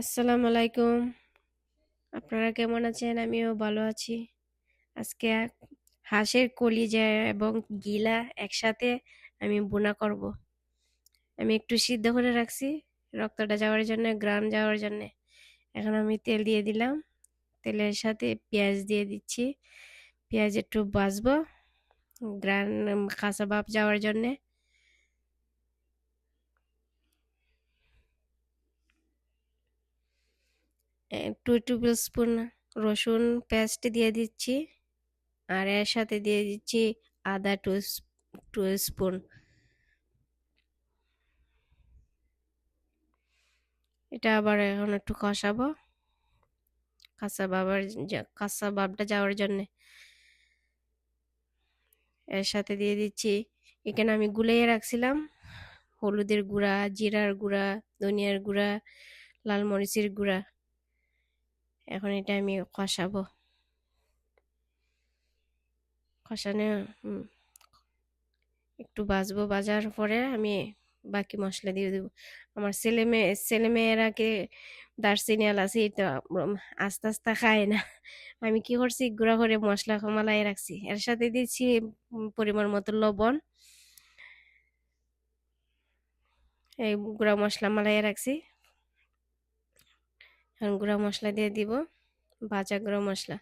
আসসালামু আলাইকুম। আপনারা কেমন আছেন? আমিও ভালো আছি। আজকে হাঁসের কলিজা এবং গিলা একসাথে আমি বোনা করব। আমি একটু সিদ্ধ করে রাখছি রক্তটা যাওয়ার জন্য, গ্রাম যাওয়ার জন্য। এখন আমি তেল দিয়ে দিলাম। তেলের সাথে পেঁয়াজ দিয়ে দিচ্ছি। পেঁয়াজ একটু বাজবো গ্রান কাঁচা ভাব যাওয়ার জন্যে। টু টেবিল স্পুন রসুন পেস্ট দিয়ে দিচ্ছি। আর এর সাথে দিয়ে দিচ্ছি আদা টু টু স্পুন। এটা আবার এখন একটু কষাবো। কাঁচা বাবার কাঁচা বাবটা যাওয়ার জন্যে। এর সাথে দিয়ে দিচ্ছি, এখানে আমি গুলাইয়ে রাখছিলাম। হলুদের গুঁড়া, জিরার গুঁড়া, ধনিয়ার গুঁড়া, লাল মরিচের গুঁড়া। এখন এটা আমি কষাবো। কষানো একটু বাজবো বাজার পরে, আমি বাকি মশলা দিয়ে দেবো। আমার ছেলে মেয়ে, ছেলে মেয়েরাকে দারচিনি, এলাচি তো আস্তে আস্তে খায় না। আমি কি করছি? গুঁড়া করে মশলা মালাই রাখছি। এর সাথে দিচ্ছি পরিমাণ মতো লবণ। এই গুঁড়া মশলা মালাই রাখছি। এখন গুঁড়া মশলা দিয়ে দিব, ভাজা গুঁড়া মশলা।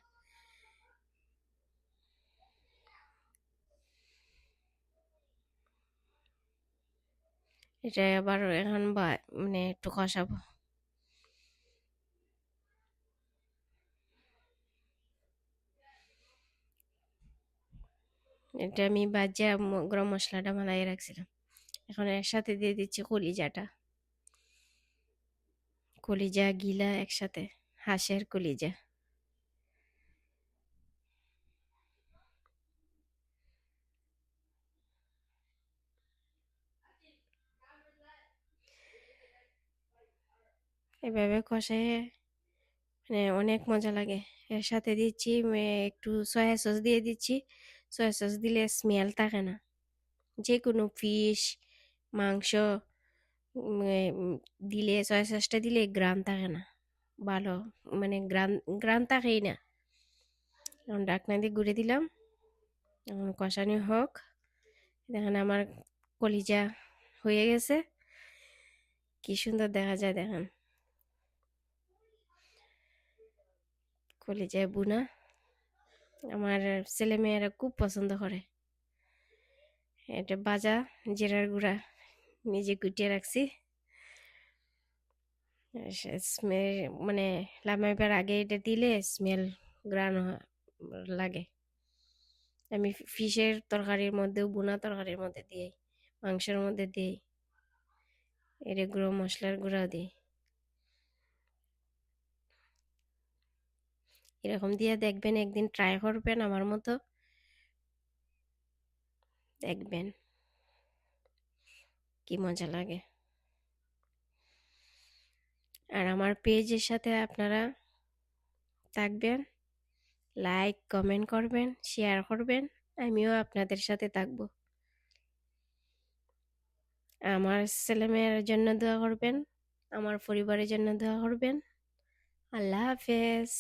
এটা আবার এখন বা মানে একটু কষাবো। এটা আমি বাজা গরম মশলাটা মালাই রাখছিলাম। এখন এর সাথে দিয়ে দিচ্ছি কলিজাটা। কলিজা গিলা একসাথে, হাঁসের কলিজা। এভাবে কষায় মানে অনেক মজা লাগে। এর সাথে দিচ্ছি একটু সয়া সস দিয়ে দিচ্ছি। সয়া সস দিলে স্মেল থাকে না। যে কোনো ফিশ মাংস দিলে সয়া সসটা দিলে গ্রান থাকে না ভালো মানে গ্রান গ্রান থাকেই না এখন ডাকনা দিয়ে ঘুরে দিলাম এখন কষানি হোক দেখেন আমার কলিজা হয়ে গেছে কি সুন্দর দেখা যায় দেখেন কলিজায় বুনা আমার ছেলে মেয়েরা খুব পছন্দ করে এটা বাজা জিরার গুঁড়া নিজে গুটিয়ে রাখছি। মানে লামাইবার আগে এটা দিলে স্মেল গ্রান লাগে। আমি ফিশের তরকারির মধ্যেও বুনা তরকারির মধ্যে দিই, মাংসের মধ্যে দিই, এর গুঁড়ো, মশলার গুঁড়া দিই। এরকম দিয়ে দেখবেন, একদিন ট্রাই করবেন আমার মতো। দেখবেন। কি মজা লাগে। আর আমার পেজের সাথে আপনারা থাকবেন লাইক কমেন্ট করবেন শেয়ার করবেন, আমিও আপনাদের সাথে থাকব। আমার ছেলেমেয়ের জন্য দোয়া করবেন, আমার পরিবারের জন্য দোয়া করবেন। আল্লাহ হাফেজ।